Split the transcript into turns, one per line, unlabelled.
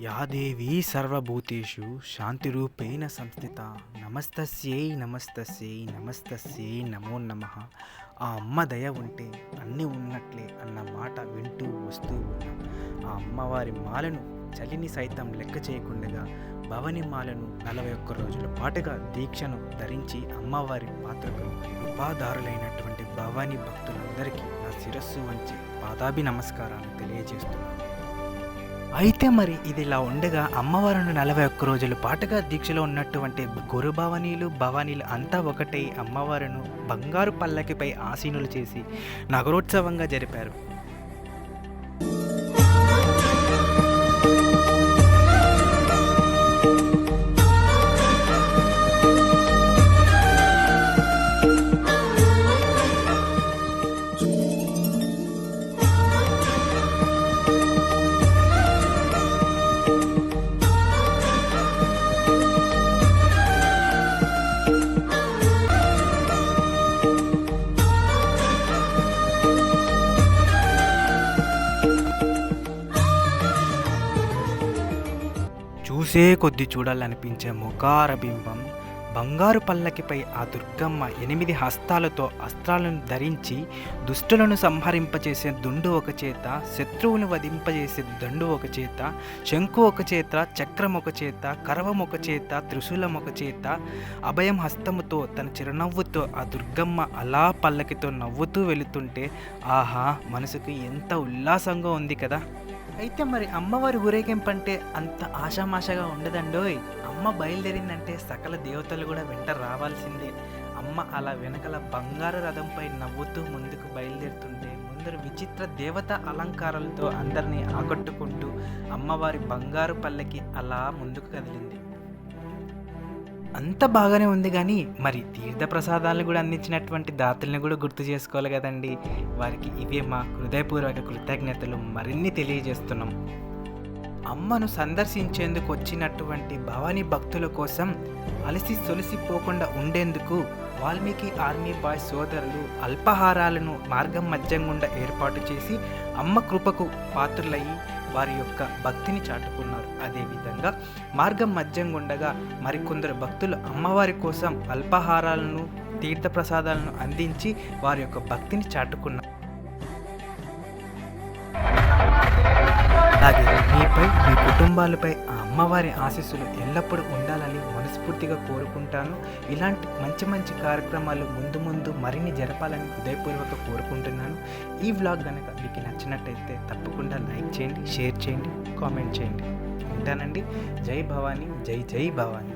యాదేవి సర్వభూతేషు శాంతిరూపేణ సంస్థిత. నమస్తస్యై నమస్తస్యై నమస్తస్యై నమో నమ. ఆ అమ్మ దయ ఉంటే అన్నీ ఉన్నట్లే అన్న మాట వింటూ వస్తూ ఉన్నాం. ఆ అమ్మవారి మాలను చలిని సైతం లెక్క చేయకుండా భవని మాలను నలభై ఒక్క రోజుల పాటుగా దీక్షను ధరించి అమ్మవారి పాత్రకు ఉపాదారులైనటువంటి భవాని భక్తులందరికీ నా శిరస్సు వంచి పాదాభి నమస్కారాలు తెలియజేస్తున్నాను. అయితే మరి ఇది ఇలా ఉండగా అమ్మవారిని నలభై ఒక్క రోజుల పాటుగా దీక్షలో ఉన్నటువంటి గురు భవనీలు భవానీలు అంతా ఒకటై అమ్మవారును బంగారు పల్లకిపై ఆసీనులు చేసి నగరోత్సవంగా జరిపారు. చూసే కొద్ది చూడాలనిపించే ముఖార బింబం బంగారు పల్లకిపై ఆ దుర్గమ్మ ఎనిమిది హస్తాలతో అస్త్రాలను ధరించి దుష్టులను సంహరింపచేసే దుండు ఒక చేత శత్రువును వధింపజేసే దండు ఒక చేత శంకు ఒక చేత చక్రం ఒక చేత కరవం ఒక చేత త్రిశూలం ఒక చేత అభయం హస్తముతో తన చిరునవ్వుతో ఆ దుర్గమ్మ అలా పల్లకితో నవ్వుతూ వెళుతుంటే ఆహా మనసుకు ఎంత ఉల్లాసంగా ఉంది కదా! అయితే మరి అమ్మవారి ఊరేగింపు అంటే అంత ఆషామాషగా ఉండదండోయ్. అమ్మ బయలుదేరిందంటే సకల దేవతలు కూడా వెంట రావాల్సిందే. అమ్మ అలా వెనకల బంగారు రథంపై నవ్వుతూ ముందుకు బయలుదేరుతుంటే ముందర విచిత్ర దేవత అలంకారాలతో అందరినీ ఆకట్టుకుంటూ అమ్మవారి బంగారు పల్లకి అలా ముందుకు కదిలింది. అంత బాగానే ఉంది కానీ మరి తీర్థ ప్రసాదాలను కూడా అందించినటువంటి దాతల్ని కూడా గుర్తు చేసుకోవాలి కదండి. వారికి ఇవే మా హృదయపూర్వక కృతజ్ఞతలు మరిన్ని తెలియజేస్తున్నాం. అమ్మను సందర్శించేందుకు వచ్చినటువంటి భవానీ భక్తుల కోసం అలసి సొలిసిపోకుండా ఉండేందుకు వాల్మీకి ఆర్మీ బాయ్ సోదరులు అల్పాహారాలను మార్గం మధ్యం గుండా ఏర్పాటు చేసి అమ్మ కృపకు పాత్రులయ్యి వారి యొక్క భక్తిని చాటుకున్నారు. అదేవిధంగా మార్గం మధ్యం గుండగా మరికొందరు భక్తులు అమ్మవారి కోసం అల్పాహారాలను తీర్థప్రసాదాలను అందించి వారి యొక్క భక్తిని చాటుకున్నారు. అలాగే కుటుంబాలపై ఆ అమ్మవారి ఆశీస్సులు ఎల్లప్పుడూ ఉండాలని మనస్ఫూర్తిగా కోరుకుంటాను. ఇలాంటి మంచి మంచి కార్యక్రమాలు ముందు ముందు మరిన్ని జరపాలని హృదయపూర్వక కోరుకుంటున్నాను. ఈ వ్లాగ్ కనుక మీకు నచ్చినట్టయితే తప్పకుండా లైక్ చేయండి షేర్ చేయండి కామెంట్ చేయండి. ఉంటానండి. జై భవానీ జై జై భవానీ.